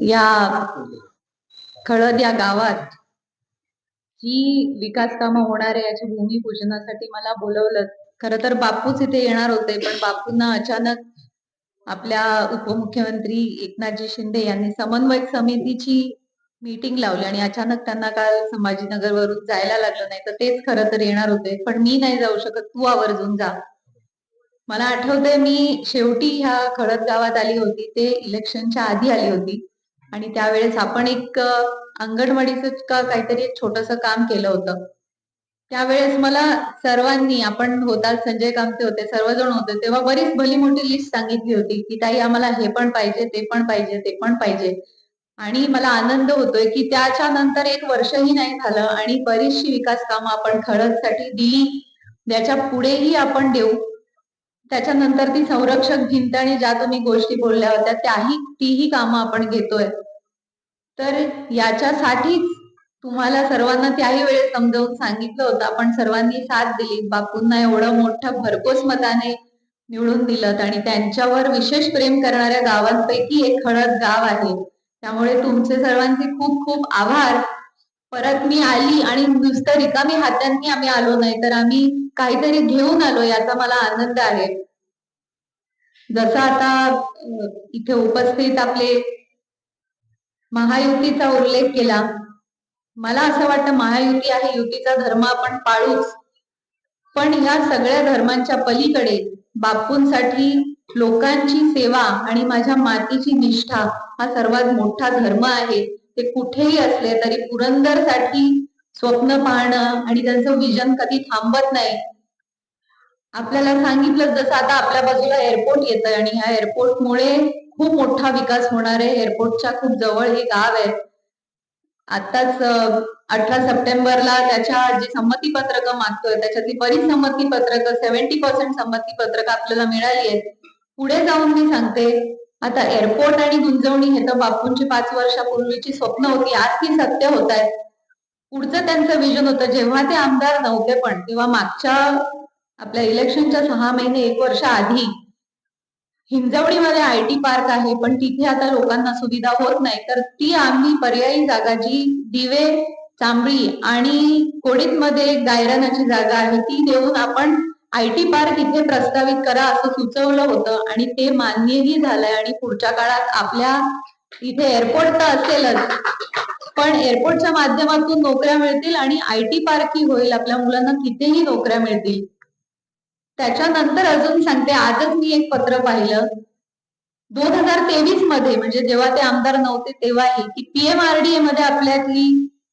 या खळद या गावात जी विकास कामं होणार आहे याच्या भूमिपूजनासाठी मला बोलवलं. खर तर बापूच इथे येणार होते पण बापूंना अचानक आपल्या उपमुख्यमंत्री एकनाथजी शिंदे यांनी समन्वय समितीची मीटिंग लावली आणि अचानक त्यांना काल संभाजीनगर वरून जायला लागलं. नाही तर तेच खरं तर येणार होते पण मी नाही जाऊ शकत. तू आवर्जून जा. मला आठवतंय मी शेवटी ह्या खळद गावात आली होती ते इलेक्शनच्या आधी आली होती. आणि त्यावेळेस आपण एक अंगणवाडीचं का काहीतरी छोटस काम केलं होतं. त्यावेळेस मला सर्वांनी आपण होता संजय कामते होते सर्वजण होते तेव्हा बरीच भली मोठी लिस्ट सांगितली होती की ताई आम्हाला हे पण पाहिजे ते पण पाहिजे ते पण पाहिजे. आणि मला आनंद होतोय की त्याच्या नंतर एक वर्षही नाही झालं आणि बरीचशी विकास कामं आपण साठी दिली. त्याच्या पुढेही आपण देऊ. त्याच्यानंतर ती संरक्षक भिंत आणि ज्या तुम्ही गोष्टी बोलल्या होत्या त्याही तीही कामं आपण घेतोय. तर याच्यासाठीच तुम्हाला सर्वांना त्याही वेळेस समजावून सांगितलं होतं. आपण सर्वांनी साथ दिली. बापूंना एवढं मोठं भरघोस मताने निवडून दिलं आणि त्यांच्यावर विशेष प्रेम करणाऱ्या गावांपैकी एक खळद गाव आहे. त्यामुळे तुमचे सर्वांचे खूप खूप आभार. परत मी आली आणि नुसतं रिकामी हातांनी आम्ही आलो नाही तर आम्ही काहीतरी घेऊन आलो याचा मला आनंद आहे. जसं आता इथे उपस्थित आपले महायुतीचा उल्लेख केला. मला असं वाटतं महायुती आहे युतीचा धर्म आपण पाळूच. पण या सगळ्या धर्मांच्या पलीकडे बापूंसाठी लोकांची सेवा आणि माझ्या मातीची निष्ठा हा सर्वात मोठा धर्म आहे. ते कुठेही असले तरी पुरंदरसाठी स्वप्न पाहणं आणि त्यांचं विजन कधी थांबत नाही. आपल्याला सांगितलं जसं आता आपल्या बाजूला एअरपोर्ट येत आहे आणि ह्या एअरपोर्टमुळे खूप मोठा विकास होणार आहे. एअरपोर्टच्या खूप जवळ हे गाव आहे. आताच अठरा सप्टेंबरला त्याच्या जी संमती पत्रक मागतोय त्याच्यातली बरीच संमती पत्रक सेव्हन्टी पर्सेंट संमती पत्रक आपल्याला मिळाली आहेत. पुढे जाऊन मी सांगते आता एअरपोर्ट आणि गुंजवणी हे तर बापूंची पाच वर्षापूर्वीची स्वप्न होती. आज ती सत्य होत आहेत पुढचं त्यांचं विजन होतं. जेव्हा ते आमदार नव्हते पण तेव्हा मागच्या आपल्या इलेक्शनच्या सहा महिने एक वर्ष आधी हिंजवडीमध्ये आय टी पार्क आहे पण तिथे आता लोकांना सुविधा होत नाही. तर ती आम्ही पर्यायी जागा जी दिवे चांबळी आणि कोडीतमध्ये गायरानाची जागा आहे ती देऊन आपण आय टी पार्क इथे प्रस्तावित करा असं सुचवलं होतं आणि ते मान्यही झालंय आणि पुढच्या काळात आपल्या इथे एअरपोर्ट तर असेलच पण एअरपोर्टच्या माध्यमातून नोकऱ्या मिळतील आणि आय टी पार्कही होईल आपल्या मुलांना तिथेही नोकऱ्या मिळतील. त्याच्यानंतर अजून सांगते आजच मी एक पत्र पाहिलं. दोन हजार तेवीसमध्ये म्हणजे जेव्हा ते आमदार नव्हते तेव्हाही की पीएमआरडीए मध्ये आपल्यातली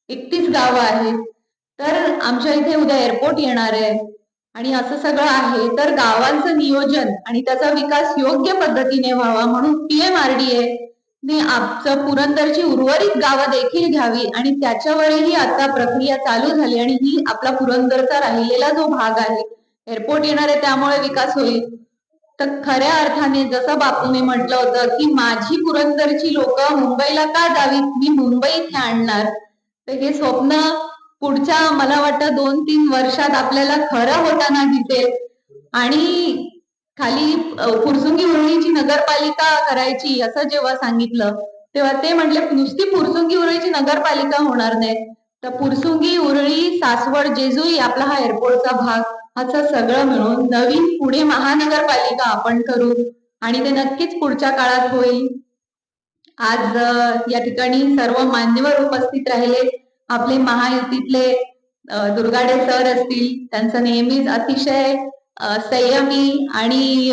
एकतीस गावं आहेत. तर आमच्या इथे उद्या एअरपोर्ट येणार आहे. आणि असं सगळं आहे तर गावांचं नियोजन आणि त्याचा विकास योग्य पद्धतीने व्हावा म्हणून पीएमआरडीए ने आपचं पुरंदरची उर्वरित गावं देखील घ्यावी आणि त्याच्यावरही आता प्रक्रिया चालू झाली आणि ही आपला पुरंदरचा राहिलेला जो भाग आहे एअरपोर्ट येणार आहे त्यामुळे विकास होईल. तर खऱ्या अर्थाने जसं बापूने म्हटलं होतं की माझी पुरंदरची लोक मुंबईला का जावीत? मी मुंबई इथे आणणार. तर हे स्वप्न पुढच्या मला वाटतं दोन तीन वर्षात आपल्याला खरं होताना दिसेल. आणि खाली फुरसुंगी उरळीची नगरपालिका करायची असं जेव्हा सांगितलं तेव्हा ते म्हटले नुसती फुरसुंगी उरळीची नगरपालिका होणार नाही. तर फुरसुंगी उरळी सासवड जेजुई आपला हा एअरपोर्टचा भाग असं सगळं मिळून नवीन पुणे महानगरपालिका आपण करू. आणि ते नक्कीच पुढच्या काळात होईल. आज या ठिकाणी सर्व मान्यवर उपस्थित राहिले. आपले महायुतीतले दुर्गाडे सर असतील त्यांचं नेहमीच अतिशय संयमी आणि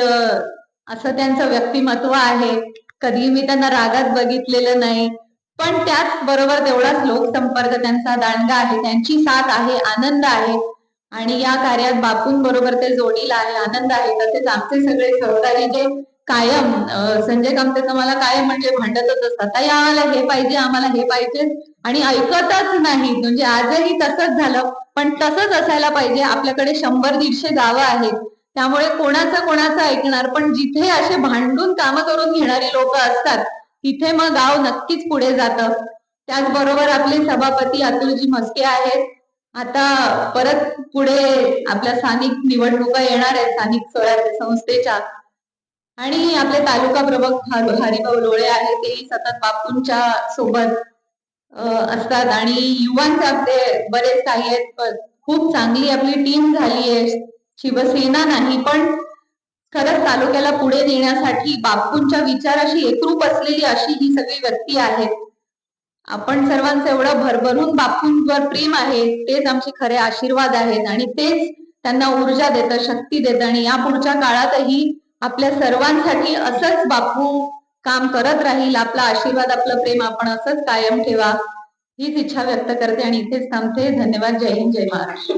असं त्यांचं व्यक्तिमत्व आहे. कधी मी त्यांना रागात बघितलेलं नाही. पण त्याच बरोबर तेवढाच लोकसंपर्क त्यांचा दांडगा आहे त्यांची साथ आहे आनंद आहे. आणि या कार्यात बापूंबरोबर ते जोडीला आहे आनंद आहे. तसेच आमचे सगळे सहकारी जे कायम संजय कामतेचं मला कायम म्हणजे भांडतच असतात. ताई आम्हाला हे पाहिजे आम्हाला हे पाहिजे आणि ऐकतच नाही. म्हणजे आजही तसंच झालं पण तसंच असायला पाहिजे. आपल्याकडे शंभर दीडशे गावं आहेत. त्यामुळे कोणाचं कोणाचं ऐकणार? पण जिथे असे भांडून कामं करून घेणारी लोक असतात तिथे मग गाव नक्कीच पुढे जातं. त्याचबरोबर आपले सभापती अतुलजी म्हस्के आहेत. आता परत पुढे आपल्या स्थानिक निवडणुका येणार आहेत स्थानिक स्वराज्य संस्थेच्या. आणि आपले तालुका प्रमुख हरिभाऊ लोळे आहेत तेही सतत बापूंच्या सोबत असतात. आणि युवांचे आपले बरेच काही आहेत पण खूप चांगली आपली टीम झाली आहे. शिवसेना नाही पण खरंच तालुक्याला पुढे नेण्यासाठी बापूंच्या विचाराशी एकरूप असलेली अशी ही सगळी व्यक्ती आहेत आपण सर्वांचं एवढं भरभरून बापूंवर प्रेम आहे तेच आमचे खरे आशीर्वाद आहेत. आणि तेच त्यांना ऊर्जा देतं शक्ती देतं. आणि या पुढच्या काळातही आपल्या सर्वांसाठी असंच बापू काम करत राहील आपला आशीर्वाद आपलं प्रेम आपण असंच कायम ठेवा हीच इच्छा व्यक्त करते आणि इथेच थांबते. धन्यवाद. जय हिंद जय महाराष्ट्र.